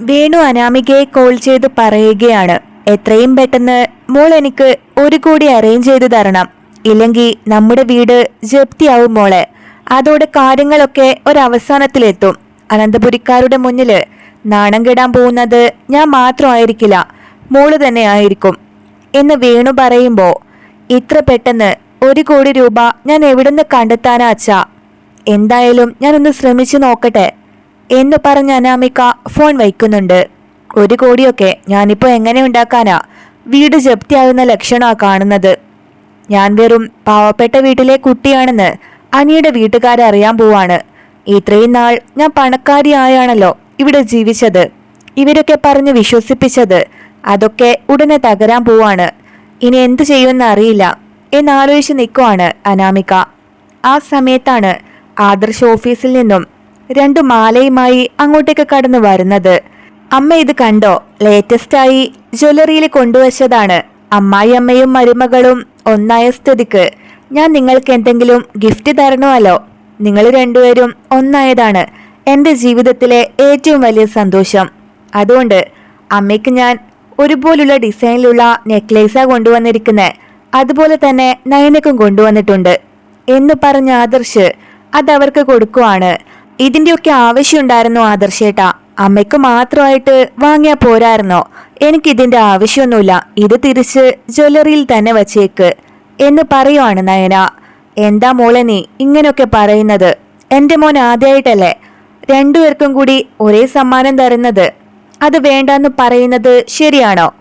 Venu അനാമികയെ call ചെയ്ത് പറയുകയാണ്. എത്രയും പെട്ടെന്ന് മോൾ എനിക്ക് ഒരു കോടി അറേഞ്ച് ചെയ്ത് തരണം. ഇല്ലെങ്കിൽ നമ്മുടെ വീട് ജപ്തിയാവും മോളെ. അതോടെ കാര്യങ്ങളൊക്കെ ഒരവസാനത്തിലെത്തും. അനന്തപുരിക്കാരുടെ മുന്നിൽ നാണം കെടാൻ പോകുന്നത് ഞാൻ മാത്രമായിരിക്കില്ല മോൾ തന്നെ ആയിരിക്കും എന്ന് വേണു പറയുമ്പോൾ ഇത്ര പെട്ടെന്ന് ഒരു കോടി രൂപ ഞാൻ എവിടുന്ന് കണ്ടെത്താനാ അച്ഛാ? എന്തായാലും ഞാനൊന്ന് ശ്രമിച്ചു നോക്കട്ടെ. എന്ന് പറഞ്ഞ അനാമിക ഫോൺ വയ്ക്കുന്നുണ്ട്. ഒരു കോടിയൊക്കെ ഞാനിപ്പോൾ എങ്ങനെ ഉണ്ടാക്കാനാ? വീട് ജപ്തിയാകുന്ന ലക്ഷണമാ കാണുന്നത്. ഞാൻ വെറും പാവപ്പെട്ട വീട്ടിലെ കുട്ടിയാണെന്ന് അനിയുടെ വീട്ടുകാരറിയാൻ പോവാണ്. ഇത്രയും നാൾ ഞാൻ പണക്കാരിയായാണല്ലോ ഇവിടെ ജീവിച്ചത്. ഇവരൊക്കെ പറഞ്ഞ് വിശ്വസിപ്പിച്ചത് അതൊക്കെ ഉടനെ തകരാൻ പോവാണ്. ഇനി എന്തു ചെയ്യുമെന്ന് അറിയില്ല എന്നാലോചിച്ച് നിൽക്കുവാണ് അനാമിക ആ സമയത്താണ് ആദർശ് ഓഫീസിൽ നിന്നും രണ്ടു മാലയുമായി അങ്ങോട്ടേക്ക് കടന്നു വരുന്നത്. അമ്മ ഇത് കണ്ടോ? ലേറ്റസ്റ്റായി ജ്വല്ലറിയിൽ കൊണ്ടുവച്ചതാണ്. അമ്മായി അമ്മയും മരുമകളും ഒന്നായ സ്ഥിതിക്ക്. ഞാൻ നിങ്ങൾക്ക് എന്തെങ്കിലും ഗിഫ്റ്റ് തരണമല്ലോ? നിങ്ങൾ രണ്ടുപേരും ഒന്നായതാണ്. എന്റെ ജീവിതത്തിലെ ഏറ്റവും വലിയ സന്തോഷം. അതുകൊണ്ട് അമ്മയ്ക്ക് ഞാൻ ഒരുപോലുള്ള ഡിസൈനിലുള്ള നെക്ലേസാ കൊണ്ടുവന്നിരിക്കുന്നത് അതുപോലെ തന്നെ നയനക്കും കൊണ്ടുവന്നിട്ടുണ്ട്. എന്ന് പറഞ്ഞ ആദർശ് അതവർക്ക് കൊടുക്കുവാണ്. ഇതിന്റെയൊക്കെ ആവശ്യമുണ്ടായിരുന്നോ ആദർശേട്ടാ. അമ്മയ്ക്ക് മാത്രമായിട്ട് വാങ്ങിയാ പോരായിരുന്നോ? എനിക്ക് ഇതിന്റെ ആവശ്യമൊന്നുമില്ല. ഇത് തിരിച്ച് ജ്വല്ലറിയിൽ തന്നെ വച്ചേക്ക്. എന്ന് പറയുവാണ് നയന. എന്താ മോളെ നീ ഇങ്ങനെയൊക്കെ പറയുന്നത്? എന്റെ മോൻ ആദ്യമായിട്ടല്ലേ രണ്ടുപേർക്കും കൂടി ഒരേ സമ്മാനം തരുന്നത്. അത് വേണ്ടെന്ന് പറയുന്നത് ശരിയാണോ?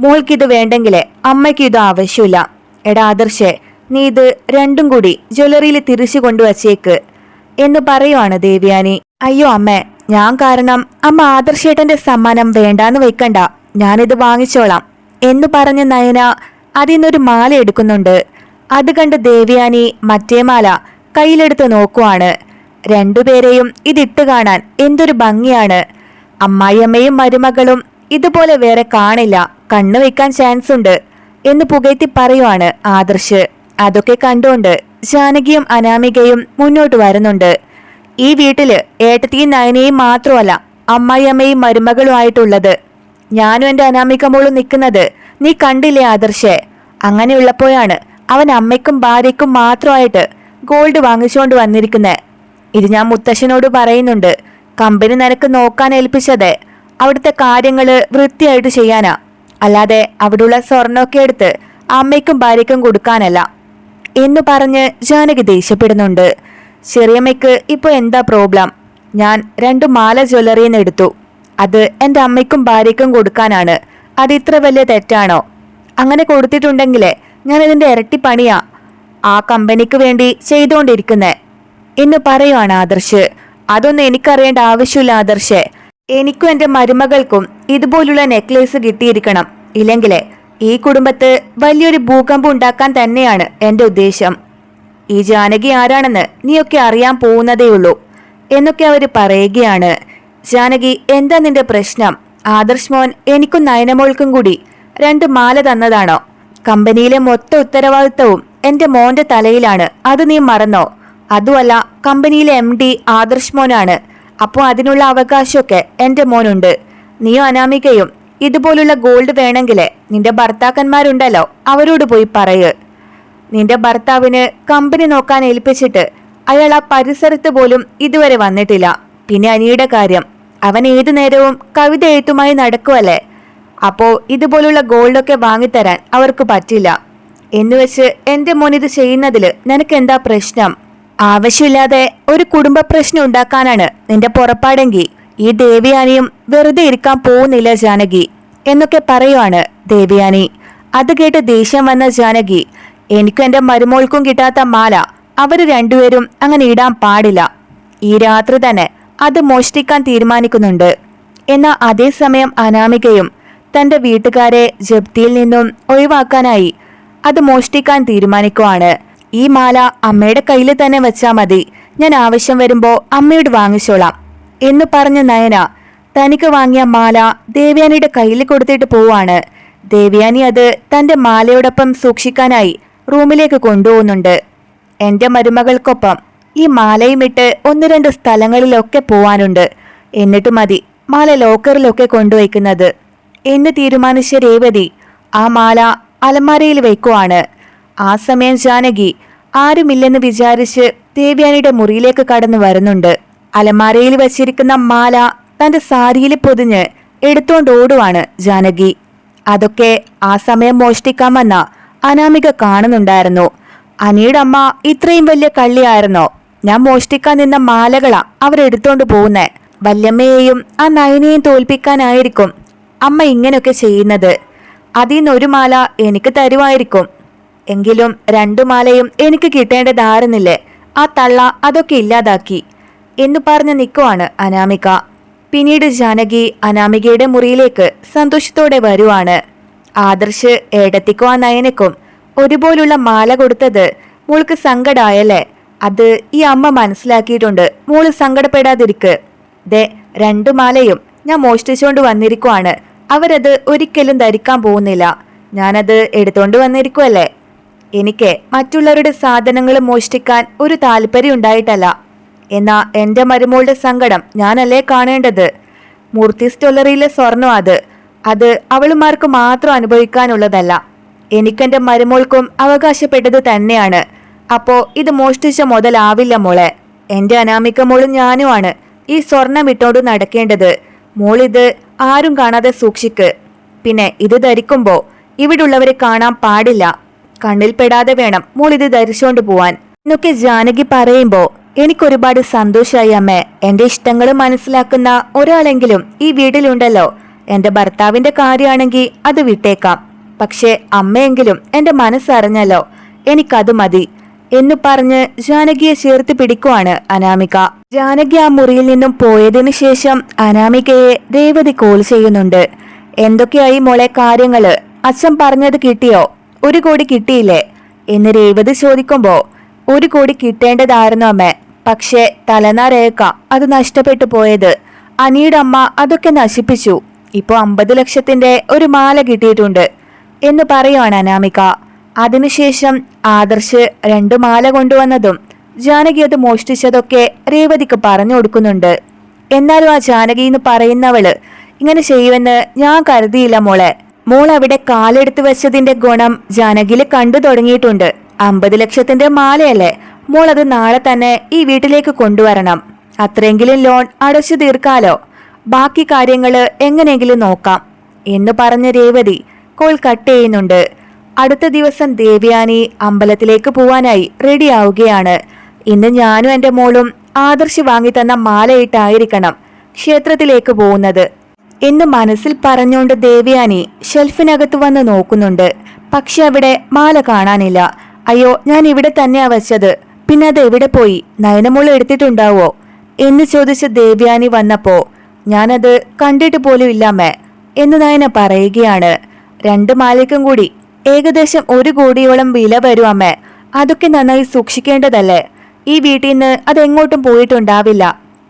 മോൾക്കിത് വേണ്ടെങ്കിൽ അമ്മയ്ക്ക് ഇത് ആവശ്യമില്ല. എടാ ആദർശേ നീ ഇത് രണ്ടും കൂടി ജ്വല്ലറിയിൽ തിരിച്ചു കൊണ്ടുവച്ചേക്ക്. എന്ന് പറയുവാണ് ദേവ്യാനി. അയ്യോ അമ്മ ഞാൻ കാരണം അമ്മ ആദർശേട്ടന്റെ സമ്മാനം വേണ്ടാന്ന് വെക്കണ്ട. ഞാനിത് വാങ്ങിച്ചോളാം. എന്ന് പറഞ്ഞ നയന അതിന്നൊരു മാല എടുക്കുന്നുണ്ട്. അത് കണ്ട് ദേവ്യാനി മറ്റേ മാല കയ്യിലെടുത്ത് നോക്കുവാണ്. രണ്ടുപേരെയും ഇതിട്ട് കാണാൻ എന്തൊരു ഭംഗിയാണ്. അമ്മായിയമ്മയും മരുമകളും ഇതുപോലെ വേറെ കാണില്ല. കണ്ണു വെക്കാൻ ചാൻസ് ഉണ്ട് എന്ന് പുകഴ്ത്തി പറയുവാണ് ആദർശ്. അതൊക്കെ കണ്ടുകൊണ്ട് ജാനകിയും അനാമികയും മുന്നോട്ട് വരുന്നുണ്ട്. ഈ വീട്ടിൽ ഏട്ടത്തിയും നയനയും മാത്രമല്ല അമ്മായിയമ്മയും മരുമകളുമായിട്ടുള്ളത്. ഞാനും എന്റെ അനാമിക മോളും നിൽക്കുന്നത് നീ കണ്ടില്ലേ ആദർശേ? അങ്ങനെയുള്ളപ്പോഴാണ് അവൻ അമ്മയ്ക്കും ഭാര്യയ്ക്കും മാത്രമായിട്ട് ഗോൾഡ് വാങ്ങിച്ചുകൊണ്ട് വന്നിരിക്കുന്നത് ഇത് ഞാൻ മുത്തശ്ശനോട് പറയുന്നുണ്ട്. കമ്പനി നിനക്ക് നോക്കാൻ ഏൽപ്പിച്ചത്. അവിടുത്തെ കാര്യങ്ങൾ വൃത്തിയായിട്ട് ചെയ്യാനാ. അല്ലാതെ അവിടുള്ള സ്വർണമൊക്കെ എടുത്ത് അമ്മയ്ക്കും ഭാര്യയ്ക്കും കൊടുക്കാനല്ല. എന്ന് പറഞ്ഞ് ജാനകി ദേഷ്യപ്പെടുന്നുണ്ട്. ചെറിയമ്മയ്ക്ക് ഇപ്പോൾ എന്താ പ്രോബ്ലം? ഞാൻ രണ്ട് മാല ജ്വല്ലറിയിൽ നിന്ന് എടുത്തു. അത് എന്റെ അമ്മയ്ക്കും ഭാര്യയ്ക്കും കൊടുക്കാനാണ്. അത് ഇത്ര വലിയ തെറ്റാണോ? അങ്ങനെ കൊടുത്തിട്ടുണ്ടെങ്കിലേ ഞാൻ ഇതിന്റെ ഇരട്ടി പണിയാ. ആ കമ്പനിക്ക് വേണ്ടി ചെയ്തുകൊണ്ടിരിക്കുന്നേ എന്ന് പറയുവാണ് ആദർശ്. അതൊന്നും എനിക്കറിയേണ്ട ആവശ്യമില്ല ആദർശേ. എനിക്കും എന്റെ മരുമകൾക്കും ഇതുപോലുള്ള നെക്ലേസ് കിട്ടിയിരിക്കണം. ഇല്ലെങ്കിലേ ഈ കുടുംബത്ത് വലിയൊരു ഭൂകമ്പം ഉണ്ടാക്കാൻ തന്നെയാണ് എന്റെ ഉദ്ദേശം. ഈ ജാനകി ആരാണെന്ന് നീയൊക്കെ അറിയാൻ പോകുന്നതേയുള്ളൂ എന്നൊക്കെ അവർ പറയുകയാണ്. ജാനകി എന്താ നിന്റെ പ്രശ്നം? ആദർശ് മോൻ എനിക്കും നയനമോൾക്കും കൂടി രണ്ട് മാല തന്നതാണോ? കമ്പനിയിലെ മൊത്ത ഉത്തരവാദിത്തവും എന്റെ മോന്റെ തലയിലാണ് അത് നീ മറന്നോ? അതുമല്ല കമ്പനിയിലെ എം ഡി ആദർശ് മോനാണ് അപ്പോൾ അതിനുള്ള അവകാശമൊക്കെ എന്റെ മോനുണ്ട്. നീയോ അനാമികയും ഇതുപോലുള്ള ഗോൾഡ് വേണമെങ്കിൽ നിന്റെ ഭർത്താക്കന്മാരുണ്ടല്ലോ അവരോട് പോയി പറയ്. നിന്റെ ഭർത്താവിന് കമ്പനി നോക്കാൻ ഏൽപ്പിച്ചിട്ട് അയാൾ ആ പരിസരത്ത് പോലും ഇതുവരെ വന്നിട്ടില്ല. പിന്നെ അനിയുടെ കാര്യം അവൻ ഏതു നേരവും കവിത എഴുത്തുമായി നടക്കുമല്ലേ അപ്പോ ഇതുപോലുള്ള ഗോൾഡൊക്കെ വാങ്ങിത്തരാൻ അവർക്ക് പറ്റില്ല. എന്നുവെച്ച് എന്റെ മോൻ ഇത് ചെയ്യുന്നതിൽ നിനക്ക് എന്താ പ്രശ്നം? ആവശ്യമില്ലാതെ ഒരു കുടുംബ പ്രശ്നം ഉണ്ടാക്കാനാണ് നിന്റെ പുറപ്പാടെങ്കിൽ. ഈ ദേവയാനിയും വെറുതെ ഇരിക്കാൻ പോകുന്നില്ല ജാനകി. എന്നൊക്കെ പറയുവാണ് ദേവയാനി. അത് കേട്ട് ദേഷ്യം വന്ന ജാനകി എനിക്കും എന്റെ മരുമോൾക്കും കിട്ടാത്ത മാല. അവർ രണ്ടുപേരും അങ്ങനെ ഇടാൻ പാടില്ല. ഈ രാത്രി തന്നെ അത് മോഷ്ടിക്കാൻ തീരുമാനിക്കുന്നുണ്ട്. എന്നാൽ അതേസമയം അനാമികയും തന്റെ വീട്ടുകാരെ ജപ്തിയിൽ നിന്നും ഒഴിവാക്കാനായി അത് മോഷ്ടിക്കാൻ തീരുമാനിക്കുവാണ്. ഈ മാല അമ്മയുടെ കയ്യിൽ തന്നെ വെച്ചാൽ മതി. ഞാൻ ആവശ്യം വരുമ്പോൾ അമ്മയോട് വാങ്ങിച്ചോളാം. എന്ന് പറഞ്ഞ നയന തനിക്ക് വാങ്ങിയ മാല ദേവ്യാനിയുടെ കയ്യിൽ കൊടുത്തിട്ട് പോവാണ്. ദേവ്യാനി അത് തന്റെ മാലയോടൊപ്പം സൂക്ഷിക്കാനായി റൂമിലേക്ക് കൊണ്ടുപോകുന്നുണ്ട്. എന്റെ മരുമകൾക്കൊപ്പം ഈ മാലയും ഇട്ട് ഒന്ന് രണ്ട് സ്ഥലങ്ങളിലൊക്കെ പോവാനുണ്ട്. എന്നിട്ട് മതി മാല ലോക്കറിലൊക്കെ കൊണ്ടുവയ്ക്കുന്നത്. എന്ന് തീരുമാനിച്ച രേവതി ആ മാല അലമാരയിൽ വയ്ക്കുവാണ്. ആ സമയം ജാനകി ആരുമില്ലെന്ന് വിചാരിച്ച് ദേവ്യാനിയുടെ മുറിയിലേക്ക് കടന്നു വരുന്നുണ്ട്. അലമാരയിൽ വച്ചിരിക്കുന്ന മാല തന്റെ സാരിയിൽ പൊതിഞ്ഞ് എടുത്തോണ്ട് ഓടുവാണ് ജാനകി. അതൊക്കെ ആ സമയം മോഷ്ടിക്കാമെന്ന അനാമിക കാണുന്നുണ്ടായിരുന്നു. അനിയുടെ അമ്മ ഇത്രയും വലിയ കള്ളിയായിരുന്നോ? ഞാൻ മോഷ്ടിക്കാൻ നിന്ന മാലകളാ അവരെടുത്തോണ്ട് പോകുന്നേ. വല്യമ്മയെയും ആ നയനെയും തോൽപ്പിക്കാനായിരിക്കും അമ്മ ഇങ്ങനെയൊക്കെ ചെയ്യുന്നത്. അതിൽ നിന്നൊരു മാല എനിക്ക് തരുമായിരിക്കും. എങ്കിലും രണ്ടു മാലയും എനിക്ക് കിട്ടേണ്ടതായിരുന്നില്ലേ? ആ തള്ള അതൊക്കെ ഇല്ലാതാക്കി. എന്നു പറഞ്ഞ് നിൽക്കുവാണ് അനാമിക. പിന്നീട് ജാനകി അനാമികയുടെ മുറിയിലേക്ക് സന്തോഷത്തോടെ വരുവാണ്. ആദർശ് ഏടത്തിക്കും നയനക്കും ഒരുപോലുള്ള മാല കൊടുത്തത് മോൾക്ക് സങ്കടായല്ലേ? അത് ഈ അമ്മ മനസ്സിലാക്കിയിട്ടുണ്ട്. മോൾ സങ്കടപ്പെടാതിരിക്ക്. ദേ രണ്ടു മാലയും ഞാൻ മോഷ്ടിച്ചുകൊണ്ട് വന്നിരിക്കുവാണ്. അവരത് ഒരിക്കലും ധരിക്കാൻ പോകുന്നില്ല. ഞാനത് എടുത്തുകൊണ്ട് വന്നിരിക്കുവല്ലേ? എനിക്ക് മറ്റുള്ളവരുടെ സാധനങ്ങൾ മോഷ്ടിക്കാൻ ഒരു താല്പര്യം ഉണ്ടായിട്ടല്ല എന്നാ എന്റെ മരുമോളുടെ സങ്കടം ഞാനല്ലേ കാണേണ്ടത്? മൂർത്തി സ്റ്റൊല്ലറിയിലെ സ്വർണം അത്. അത് അവളുമാർക്ക് മാത്രം അനുഭവിക്കാനുള്ളതല്ല. എനിക്കെന്റെ മരുമോൾക്കും അവകാശപ്പെട്ടത് തന്നെയാണ്. അപ്പോ ഇത് മോഷ്ടിച്ച മുതലാവില്ല മോളെ. എന്റെ അനാമിക മോളും ഞാനുമാണ് ഈ സ്വർണം ഇട്ടോണ്ട് നടക്കേണ്ടത്. മോളിത് ആരും കാണാതെ സൂക്ഷിക്ക്. പിന്നെ ഇത് ധരിക്കുമ്പോ ഇവിടുള്ളവരെ കാണാൻ പാടില്ല. കണ്ണിൽ പെടാതെ വേണം മോൾ ഇത് ധരിച്ചോണ്ട് പോവാൻ. എന്നൊക്കെ ജാനകി പറയുമ്പോ എനിക്കൊരുപാട് സന്തോഷമായി അമ്മ. എന്റെ ഇഷ്ടങ്ങൾ മനസ്സിലാക്കുന്ന ഒരാളെങ്കിലും ഈ വീട്ടിലുണ്ടല്ലോ. എന്റെ ഭർത്താവിന്റെ കാര്യമാണെങ്കിൽ അത് വിട്ടേക്കാം. പക്ഷെ അമ്മയെങ്കിലും എന്റെ മനസ്സറിഞ്ഞല്ലോ. എനിക്കത് മതി എന്നു പറഞ്ഞ് ജാനകിയെ ചേർത്ത് പിടിക്കുവാണ് അനാമിക. ജാനകി ആ മുറിയിൽ നിന്നും പോയതിനു ശേഷം അനാമികയെ രേവതി കോൾ ചെയ്യുന്നുണ്ട്. എന്തൊക്കെയായി മോളെ കാര്യങ്ങൾ? അച്ഛൻ പറഞ്ഞത് കിട്ടിയോ? ഒരു കോടി കിട്ടിയില്ലേ? എന്ന് രേവതി ചോദിക്കുമ്പോ ഒരു കോടി കിട്ടേണ്ടതായിരുന്നു അമ്മ. പക്ഷേ തലനാരേക്ക അത് നഷ്ടപ്പെട്ടു പോയത്. അനിയുടെ അമ്മ അതൊക്കെ നശിപ്പിച്ചു. ഇപ്പോ അമ്പത് ലക്ഷത്തിന്റെ ഒരു മാല കിട്ടിയിട്ടുണ്ട്. എന്ന് പറയുവാണ് അനാമിക. അതിനുശേഷം ആദർശ് രണ്ടു മാല കൊണ്ടുവന്നതും ജാനകി അത് മോഷ്ടിച്ചതൊക്കെ രേവതിക്ക് പറഞ്ഞു കൊടുക്കുന്നുണ്ട്. എന്നാലും ആ ജാനകി എന്ന് പറയുന്നവൾ ഇങ്ങനെ ചെയ്യുമെന്ന് ഞാൻ കരുതിയില്ല മോളെ. മോൾ അവിടെ കാലെടുത്ത് വെച്ചതിന്റെ ഗുണം ജാനകിയിൽ കണ്ടു തുടങ്ങിയിട്ടുണ്ട്. അമ്പത് ലക്ഷത്തിന്റെ മാലയല്ലേ? മോൾ അത് നാളെ തന്നെ ഈ വീട്ടിലേക്ക് കൊണ്ടുവരണം. അത്രയെങ്കിലും ലോൺ അടച്ചു തീർക്കാലോ? ബാക്കി കാര്യങ്ങൾ എങ്ങനെയെങ്കിലും നോക്കാം. എന്ന് പറഞ്ഞ രേവതി കോൾ കട്ട് ചെയ്യുന്നുണ്ട്. അടുത്ത ദിവസം ദേവയാനി അമ്പലത്തിലേക്ക് പോവാനായി റെഡിയാവുകയാണ്. ഇന്ന് ഞാനും എന്റെ മോളും ആദർശ് വാങ്ങി തന്ന മാലയിട്ടായിരിക്കണം ക്ഷേത്രത്തിലേക്ക് പോകുന്നത് എന്ന് മനസ്സിൽ പറഞ്ഞുകൊണ്ട് ദേവയാനി ഷെൽഫിനകത്ത് വന്ന് നോക്കുന്നുണ്ട്. പക്ഷെ അവിടെ മാല കാണാനില്ല. അയ്യോ ഞാൻ ഇവിടെ തന്നെയാ വച്ചത്. പിന്നെ അത് എവിടെ പോയി? നയനമുള്ള എടുത്തിട്ടുണ്ടാവോ? എന്ന് ചോദിച്ച ദേവ്യാനി വന്നപ്പോ ഞാനത് കണ്ടിട്ട് പോലും ഇല്ലാമേ എന്ന് നയന പറയുകയാണ്. രണ്ട് മാലയ്ക്കും കൂടി. ഏകദേശം ഒരു കോടിയോളം വില വരും അമ്മേ. അതൊക്കെ നന്നായി സൂക്ഷിക്കേണ്ടതല്ലേ? ഈ വീട്ടിൽ നിന്ന് അതെങ്ങോട്ടും പോയിട്ടുണ്ടാവില്ല.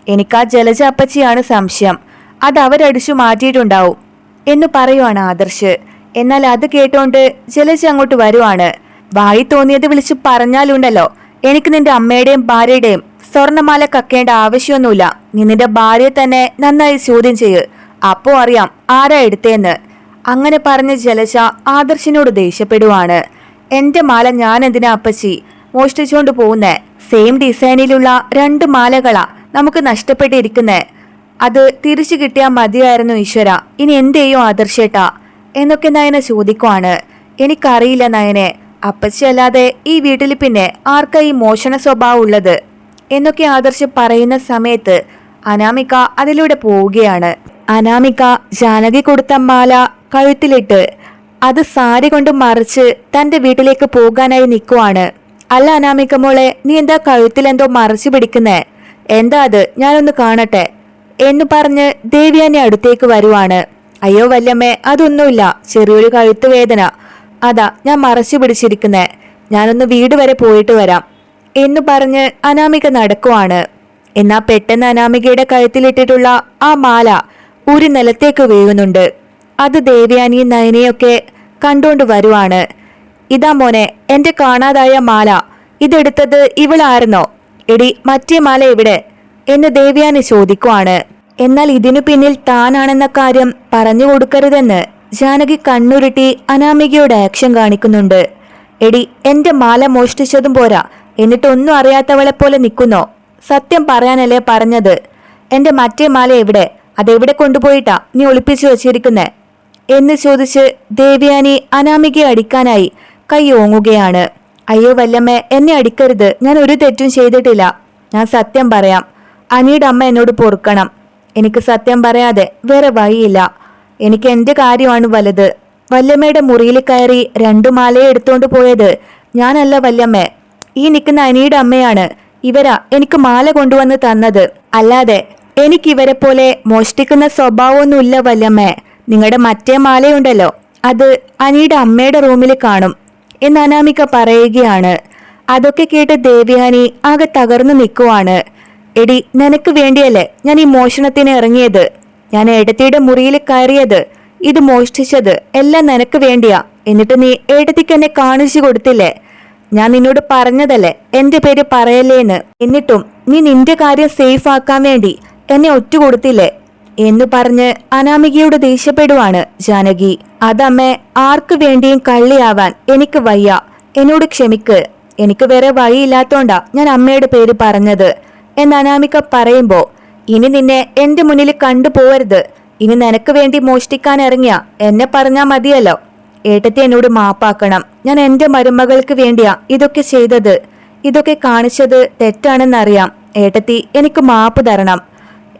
എനിക്കാ ജലജ അപ്പച്ചിയാണ് സംശയം. അത് അവരടിച്ചു മാറ്റിയിട്ടുണ്ടാവും എന്ന് പറയുവാണ് ആദർശ്. എന്നാൽ അത് കേട്ടോണ്ട് ജലജ അങ്ങോട്ട് വരുവാണ്. വായി തോന്നിയത് വിളിച്ചു പറഞ്ഞാലുണ്ടല്ലോ. എനിക്ക് നിന്റെ അമ്മയുടെയും ഭാര്യയുടെയും സ്വർണമാല കക്കേണ്ട ആവശ്യമൊന്നുമില്ല. നീ നിന്റെ ഭാര്യയെ തന്നെ നന്നായി ചോദ്യം ചെയ്യ്. അപ്പോ അറിയാം ആരാ എടുത്തേന്ന് അങ്ങനെ പറഞ്ഞ് ജലജ ആദർശിനോട് ദേഷ്യപ്പെടുവാണ്. എന്റെ മാല ഞാൻ എന്തിനാ അപ്പച്ചി? മോഷ്ടിച്ചുകൊണ്ട് പോകുന്നേ. സെയിം ഡിസൈനിലുള്ള രണ്ട് മാലകളാ നമുക്ക് നഷ്ടപ്പെട്ടിരിക്കുന്നേ. അത് തിരിച്ചു കിട്ടിയാൽ മതിയായിരുന്നു ഈശ്വര. ഇനി എന്തെയ്യോ ആദർശേട്ടാ? എന്നൊക്കെ നയനെ ചോദിക്കുവാണ്. എനിക്കറിയില്ല നയനെ. അപ്പച്ചി അല്ലാതെ ഈ വീട്ടിൽ പിന്നെ ആർക്കാ ഈ മോഷണ സ്വഭാവം ഉള്ളത്? എന്നൊക്കെ ആദർശ് പറയുന്ന സമയത്ത് അനാമിക അതിലൂടെ പോവുകയാണ്. അനാമിക ജാനകി കൊടുത്ത മാല കഴുത്തിലിട്ട് അത് സാരി കൊണ്ട് മറിച്ച് തന്റെ വീട്ടിലേക്ക് പോകാനായി നിൽക്കുവാണ് അല്ല അനാമിക മോളെ നീ എന്താ കഴുത്തിൽ എന്തോ മറിച്ച് പിടിക്കുന്നേ? എന്താ അത്? ഞാനൊന്ന് കാണട്ടെ. എന്ന് പറഞ്ഞ് ദേവിയാനെ അടുത്തേക്ക് വരുവാണ്. അയ്യോ വല്യമ്മേ അതൊന്നുമില്ല. ചെറിയൊരു കഴുത്ത് വേദന. അതാ ഞാൻ മറച്ചു പിടിച്ചിരിക്കുന്നേ. ഞാനൊന്ന് വീട് വരെ പോയിട്ട് വരാം. എന്ന് പറഞ്ഞ് അനാമിക നടക്കുവാണ്. എന്നാ പെട്ടെന്ന് അനാമികയുടെ കഴുത്തിലിട്ടിട്ടുള്ള ആ മാല ഒരു നിലത്തേക്ക് വീഴുന്നുണ്ട്. അത് ദേവ്യാനിയും നയനയൊക്കെ കണ്ടുകൊണ്ട് വരുവാണ്. ഇതാ മോനെ എന്റെ കാണാതായ മാല. ഇതെടുത്തത് ഇവളായിരുന്നോ? എടി മറ്റേ മാല എവിടെ? എന്ന് ദേവ്യാനി ചോദിക്കുവാണ്. എന്നാൽ ഇതിനു പിന്നിൽ താനാണെന്ന കാര്യം പറഞ്ഞു കൊടുക്കരുതെന്ന് ജാനകി കണ്ണുരുട്ടി അനാമികയോട് ആക്ഷൻ കാണിക്കുന്നുണ്ട്. എടി എന്റെ മാല മോഷ്ടിച്ചതും പോരാ. എന്നിട്ടൊന്നും അറിയാത്തവളെ പോലെ നിൽക്കുന്നോ? സത്യം പറയാനല്ലേ പറഞ്ഞത്. എന്റെ മറ്റേ മാല എവിടെ? അതെവിടെ കൊണ്ടുപോയിട്ടാ നീ ഒളിപ്പിച്ചു വച്ചിരിക്കുന്നേ? എന്ന് ചോദിച്ച് ദേവ്യാനി അനാമികയെ അടിക്കാനായി കൈ ഓങ്ങുകയാണ്. അയ്യോ വല്ലമ്മേ എന്നെ അടിക്കരുത്. ഞാൻ ഒരു തെറ്റും ചെയ്തിട്ടില്ല. ഞാൻ സത്യം പറയാം. അനിയുടെ അമ്മ എന്നോട് പൊറുക്കണം. എനിക്ക് സത്യം പറയാതെ വേറെ വഴിയില്ല. എനിക്ക് എന്റെ കാര്യമാണ് വലുത്. വല്യമ്മയുടെ മുറിയിൽ കയറി രണ്ടു മാലയെ എടുത്തോണ്ട് പോയത് ഞാനല്ല വല്യമ്മേ. ഈ നിൽക്കുന്ന അനിയുടെ അമ്മയാണ്. ഇവരാ എനിക്ക് മാല കൊണ്ടുവന്ന് തന്നത്. അല്ലാതെ എനിക്ക് ഇവരെ പോലെ മോഷ്ടിക്കുന്ന സ്വഭാവമൊന്നുമില്ല വല്യമ്മേ. നിങ്ങളുടെ മറ്റേ മാലയുണ്ടല്ലോ. അത് അനിയുടെ അമ്മയുടെ റൂമിൽ കാണും എന്ന് അനാമിക പറയുകയാണ്. അതൊക്കെ കേട്ട് ദേവ്യാനി ആകെ തകർന്നു നിൽക്കുവാണ് എടി നിനക്ക് വേണ്ടിയല്ലേ ഞാൻ ഈ മോഷണത്തിന് ഇറങ്ങിയത്? ഞാൻ ഏടത്തിയുടെ മുറിയിൽ കയറിയത് ഇത് മോഷ്ടിച്ചത് എല്ലാം നിനക്ക് വേണ്ടിയാ. എന്നിട്ട് നീ എടത്തിക്ക് എന്നെ കാണിച്ചു കൊടുത്തില്ലേ? ഞാൻ നിന്നോട് പറഞ്ഞതല്ലേ എന്റെ പേര് പറയല്ലേന്ന്. എന്നിട്ടും നീ നിന്റെ കാര്യം സേഫ് ആക്കാൻ വേണ്ടി എന്നെ ഒറ്റുകൊടുത്തില്ലേ? എന്ന് പറഞ്ഞ് അനാമികയോട് ദേഷ്യപ്പെടുവാണ് ജാനകി. അതമ്മേ ആർക്കു വേണ്ടിയും കള്ളിയാവാൻ എനിക്ക് വയ്യ. എന്നോട് ക്ഷമിക്ക്. എനിക്ക് വേറെ വഴിയില്ലാത്തോണ്ടാ ഞാൻ അമ്മയുടെ പേര് പറഞ്ഞത്. എന്ന് അനാമിക പറയുമ്പോ ഇനി നിന്നെ എന്റെ മുന്നിൽ കണ്ടുപോവരുത് ഇനി നിനക്ക് വേണ്ടി മോഷ്ടിക്കാൻ ഇറങ്ങിയ എന്നെ പറഞ്ഞാ മതിയല്ലോ. ഏട്ടത്തി എന്നോട് മാപ്പാക്കണം. ഞാൻ എന്റെ മരുമകൾക്ക് വേണ്ടിയാ ഇതൊക്കെ ചെയ്തത്. ഇതൊക്കെ കാണിച്ചത് തെറ്റാണെന്നറിയാം. ഏട്ടത്തി എനിക്ക് മാപ്പ് തരണം.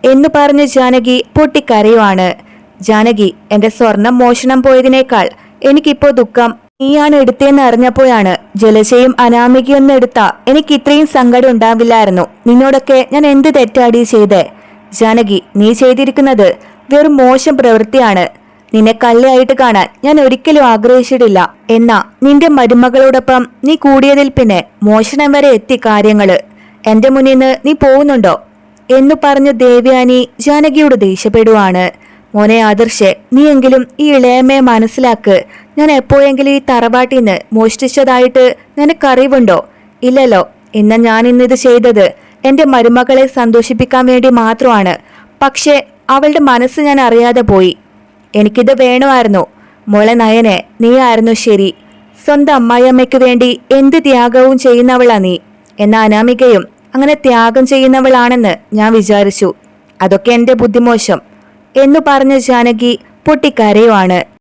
എന്ന് പറഞ്ഞ് ജാനകി പൊട്ടിക്കരയുവാണ്. ജാനകി എന്റെ സ്വർണം മോഷണം പോയതിനേക്കാൾ എനിക്കിപ്പോ ദുഃഖം. നീയാണ് എടുത്തേന്ന് അറിഞ്ഞപ്പോഴാണ് ജലജയും അനാമികയൊന്നും എടുത്ത എനിക്ക് ഇത്രയും സങ്കടം ഉണ്ടാവില്ലായിരുന്നു. നിന്നോടൊക്കെ ഞാൻ എന്ത് തെറ്റാടി ചെയ്തേ? ജാനകി നീ ചെയ്തിരിക്കുന്നത് വെറും മോശം പ്രവൃത്തിയാണ്. നിന്നെ കല്ലായിട്ട് കാണാൻ ഞാൻ ഒരിക്കലും ആഗ്രഹിച്ചിട്ടില്ല. എന്നാ നിന്റെ മരുമകളോടൊപ്പം നീ കൂടിയതിൽ പിന്നെ മോഷണം വരെ എത്തി കാര്യങ്ങൾ. എന്റെ മുന്നിൽ നിന്ന് നീ പോകുന്നുണ്ടോ? എന്നു പറഞ്ഞു ദേവ്യാനി ജാനകിയോട് ദേഷ്യപ്പെടുവാണ്. മോനെ ആദർശ് നീയെങ്കിലും ഈ ഇളയമ്മയെ മനസ്സിലാക്ക്. ഞാൻ എപ്പോഴെങ്കിലും ഈ തറവാട്ടിൽ നിന്ന് മോഷ്ടിച്ചതായിട്ട് നിനക്കറിവുണ്ടോ? ഇല്ലല്ലോ. എന്നാ ഞാൻ ഇന്നിത് ചെയ്തത് എന്റെ മരുമകളെ സന്തോഷിപ്പിക്കാൻ വേണ്ടി മാത്രമാണ്. പക്ഷേ അവളുടെ മനസ്സ് ഞാൻ അറിയാതെ പോയി. എനിക്കിത് വേണമായിരുന്നു. മോളെ നയനെ നീ ആയിരുന്നു ശരി. സ്വന്തം അമ്മായിയമ്മയ്ക്ക് വേണ്ടി എന്ത് ത്യാഗവും ചെയ്യുന്നവളാ നീ. എന്ന അനാമികയും അങ്ങനെ ത്യാഗം ചെയ്യുന്നവളാണെന്ന് ഞാൻ വിചാരിച്ചു. അതൊക്കെ എന്റെ ബുദ്ധിമോശം. എന്നു പറഞ്ഞ ജാനകി പൊട്ടിക്കരയുവാണ്.